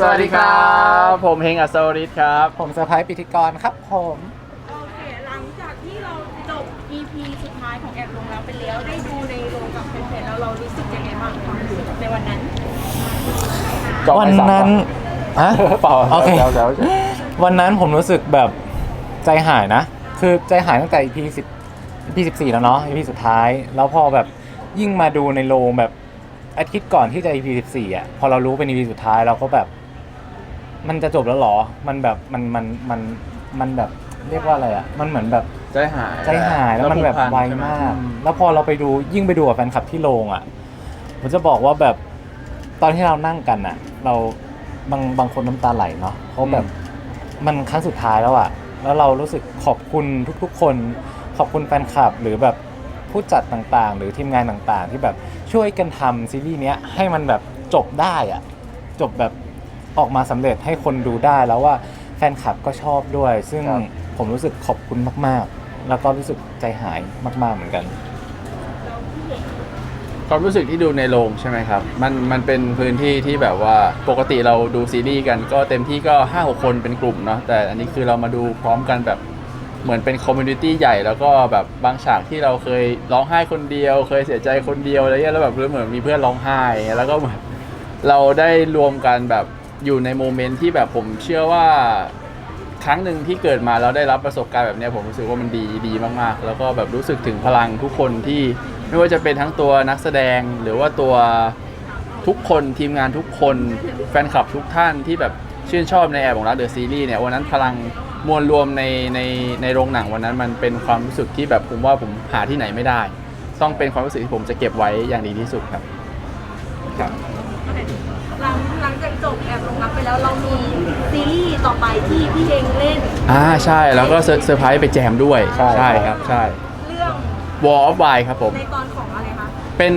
ผมเฮงอัศวริศครับ ผมเซอร์ไพรส์ปิธิกรครับผม โอเค หลังจากที่เราจบ EP สุดท้ายของแอบลงแล้วไปแล้วได้ดูในโรงกับแฟนๆแล้วเรารู้สึกยังไงบ้างความรู้สึกในวันนั้น วันนั้นอะเปล่าโอเคแซวแซวแซววันนั้นผมรู้สึกแบบใจหายนะ คือใจหายตั้งแต่ EP 10 EP 14แล้วเนาะ EP สุดท้าย แล้วพอแบบยิ่งมาดูในโรงแบบอาทิตย์ก่อนที่จะ EP 14อะ พอเรารู้เป็น EP สุดท้ายเราก็แบบ มันจะจบแล้วเหรอ มันแบบมันมันมันมันแบบเรียกว่าอะไรอะ มันเหมือนแบบใจหายใจหายแล้วมันแบบผูกพัไวใช่หมากอืแล้วพอเราไปดูยิ่งไปดูกับแฟนคลับที่โรงอะผมจะบอกว่าแบบตอนที่เรานั่งกันอะ เราบางบางคนน้ำตาไหลเนาะเพราะแบบมันครั้งสุดท้ายแล้วอะ แล้วเรารู้สึกขอบคุณทุก ๆ คน ขอบคุณแฟนคลับหรือแบบผู้จัดต่างๆ หรือทีมงานต่างๆ ที่แบบช่วยกันทำซีรีส์เนี้ยให้มันแบบจบได้อะ จบแบบ ออกมาสำเร็จให้คนดูได้แล้วว่าแฟนคลับก็ชอบด้วย ซึ่งครับ ผมรู้สึกขอบคุณมากๆ แล้วก็รู้สึกใจหายมาก ๆเหมือนกัน ความรู้สึกที่ดูในโรงใช่ไหมครับ มันมันเป็นพื้นที่ที่แบบว่าปกติเราดูซีรีส์กันก็เต็มที่ก็5้าหคนเป็นกลุ่มเนาะแต่อันนี้คือเรามาดูพร้อมกันแบบเหมือนเป็นคอมมูนิตี้ใหญ่แล้วก็แบบบางฉากที่เราเคยร้องไห้คนเดียว เคยเสียใจคนเดียวอะไรเงี้ยแล้วแบบเหมือนมีเพื่อนร้องไห้อย่างเงี้ยแล้วก็เหมือนเราได้รวมกันแบบ อยู่ในโมเมนต์ที่แบบผมเชื่อว่าครั้งหนึ่งที่เกิดมาแล้วได้รับประสบการณ์แบบเนี้ยผมรู้สึกว่ามันดีดีมากๆ แล้วก็แบบรู้สึกถึงพลังทุกคนที่ไม่ว่าจะเป็นทั้งตัวนักแสดงหรือว่าตัวทุกคนทีมงานทุกคนแฟนคลับทุกท่านที่แบบชื่นชอบในแอบของรักเดอะซีรีส์เนี่ยวันนั้นพลังมวลรวมในในในโรงหนังวันนั้นมันเป็นความรู้สึกที่แบบผมว่าผมหาที่ไหนไม่ได้ ต้องเป็นความรู้สึกที่ผมจะเก็บไว้อย่างดีที่สุดครับครับ แล้วเรามีซีรีส์ต่อไปที่พี่เองเล่น อ่าใช่แล้วก็เซอร์เซอร์ไพรส์ไปแจมด้วยใช่ ครับใช่ เรื่อง War of Wine ครับผม ในตอนของอะไรคะ เป็น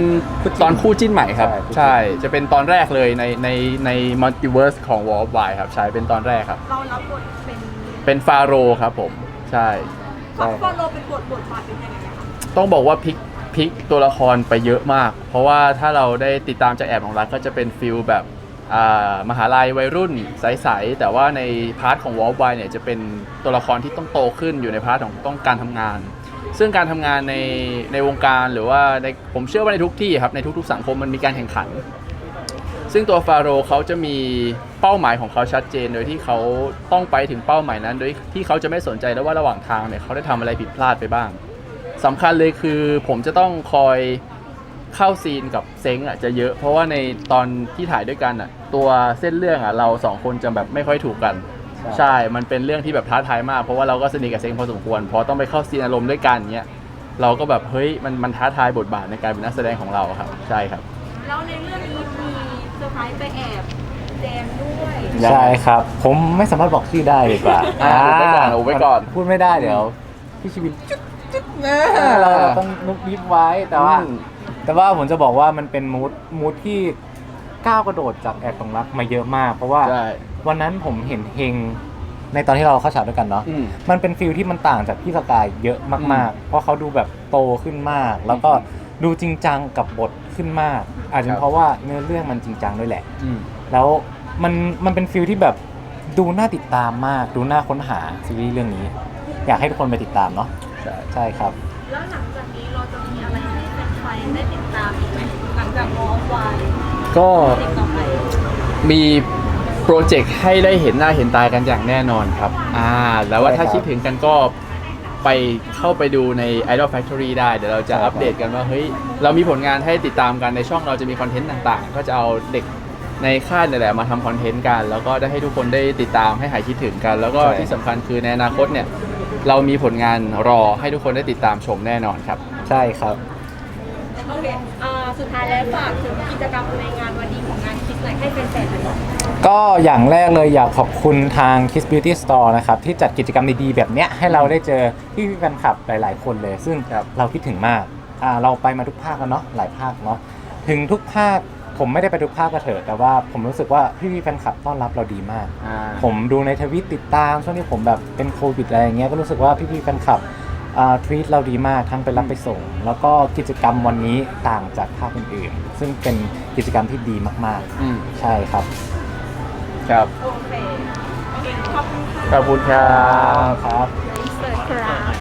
ตอนคู่จิ้นใหม่ครับ ใช่ ใช่จะเป็นตอนแรกเลยในในในมัลติเวิร์สของ War of Wine ครับ ใช่เป็นตอนแรกครับ เรารับบทเป็นเป็นฟาโรห์ครับผม ใช่ของฟอลโลเป็นบทบทบาทเป็นยังไงคะต้องบอกว่าพลิกพลิกตัวละครไปเยอะมาก เพราะว่าถ้าเราได้ติดตามจากแอบของรักก็จะเป็นฟิลแบบอ่า มหาลัยวัยรุ่นใสๆแต่ว่าในพาร์ทของวอลไวเนี่ยจะเป็นตัวละครที่ต้องโตขึ้นอยู่ในพาร์ทของต้องการทำงาน ซึ่งการทำงานในในวงการหรือว่าในผมเชื่อว่าในทุกที่ครับในทุก ๆ สังคมมันมีการแข่งขัน ซึ่งตัวฟาโรห์เขาจะมีเป้าหมายของเขาชัดเจน โดยที่เขาต้องไปถึงเป้าหมายนั้น โดยที่เขาจะไม่สนใจแล้วว่าระหว่างทางเนี่ยเขาได้ทำอะไรผิดพลาดไปบ้างสำคัญเลยคือผมจะต้องคอย เข้าซีนกับเซ้งอะจะเยอะ เพราะว่าในตอนที่ถ่ายด้วยกันอะ ตัวเส้นเรื่องอะเราสองคนจะแบบไม่ค่อยถูกกัน ใช่ มันเป็นเรื่องที่แบบท้าทายมาก เพราะว่าเราก็สนิทกับเซ้งพอสมควร พอต้องไปเข้าซีนอารมณ์ด้วยกันเนี้ย เราก็แบบเฮ้ยมันมันท้าทายบทบาทในการเป็นนักแสดงของเราครับ ใช่ครับ แล้วในเรื่องนี้มีเซอร์ไพรส์ไปแอบแจมด้วยยังไงใช่ครับ ผมไม่สามารถบอกชื่อได้ดีกว่าอะอุบไว้ก่อนอุบไว้ก่อน พูดไม่ได้เดี๋ยวพี่ชีวินจุ๊ดจุ๊ดนะเราต้องนุบนิบไว้แต่ว่าอืม แต่ว่าผมจะบอกว่ามันเป็นมูดมูดที่ก้าวกระโดดจากแอบตรงรักมาเยอะมาก เพราะว่าใช่ วันนั้นผมเห็นเฮงในตอนที่เราเข้าฉากด้วยกันเนาะ อืม มันเป็นฟิลที่มันต่างจากพี่สกายเยอะมาก ๆ เพราะเขาดูแบบโตขึ้นมาก แล้วก็ดูจริงจังกับบทขึ้นมาก อาจจะครับเพราะว่าเนื้อเรื่องมันจริงจังด้วยแหละ อืม แล้วมันมันเป็นฟิลที่แบบดูน่าติดตามมาก ดูน่าค้นหาซีรีส์เรื่องนี้ อยากให้ทุกคนไปติดตามเนาะใช่ ใช่ครับ แล้วหลังจากนี้เราจะมีอะไรให้แฟนๆ ได้ติดตามอีกไหมหลังจากมอฟวายก็เด็กต่อไปมีโปรเจกต์ให้ได้เห็นหน้าเห็นตากันอย่างแน่นอนครับ อ่า แล้วว่าถ้าใช่ครับคิดถึงกันก็ไปเข้าไปดูใน Idol Factory ได้ เดี๋ยวเราจะใช่ครับอัปเดตกันว่า เฮ้ย เรามีผลงานให้ติดตามกันในช่องเราจะมีคอนเทนต์ต่างๆ ก็จะเอาเด็กในค่ายนี่แหละมาทำคอนเทนต์กัน แล้วก็ได้ให้ทุกคนได้ติดตามให้หายคิดถึงกัน แล้วก็ที่สำคัญคือในอนาคตเนี่ย เรามีผลงานรอให้ทุกคนได้ติดตามชมแน่นอนครับ ใช่ครับโอเคอ่าสุดท้ายแล้วฝากถึงกิจกรรมในงานวันนี้ของงานคิดหน่อยให้แฟนๆหน่อย ก็อย่างแรกเลยอยากขอบคุณทาง Kiss Beauty Store นะครับ ที่จัดกิจกรรมดีๆ แบบเนี้ยให้เราได้เจอพี่พี่ๆแฟนคลับหลายๆ คนเลย ซึ่งครับ เราคิดถึงมากอ่าเราไปมาทุกภาคแล้วเนาะหลายภาคเนาะถึงทุกภาคผมไม่ได้ไปทุกภาคก็เถอะแต่ว่าผมรู้สึกว่าพี่พี่ๆแฟนคลับต้อนรับเราดีมาก อ่า ผมดูในทวิตติดตามช่วงที่ผมแบบเป็นโควิดอะไรอย่างเงี้ยก็รู้สึกว่าพี่ๆแฟนคลับ ทวีตเราดีมากทั้งไปรับไปส่ง แล้วก็กิจกรรมวันนี้ต่างจากภาคอื่นๆ ซึ่งเป็นกิจกรรมที่ดีมากอืมๆ ใช่ครับ ครับโอเค ขอบคุณค่ะขอบคุณครับ ครับ อินเสิร์ตครับ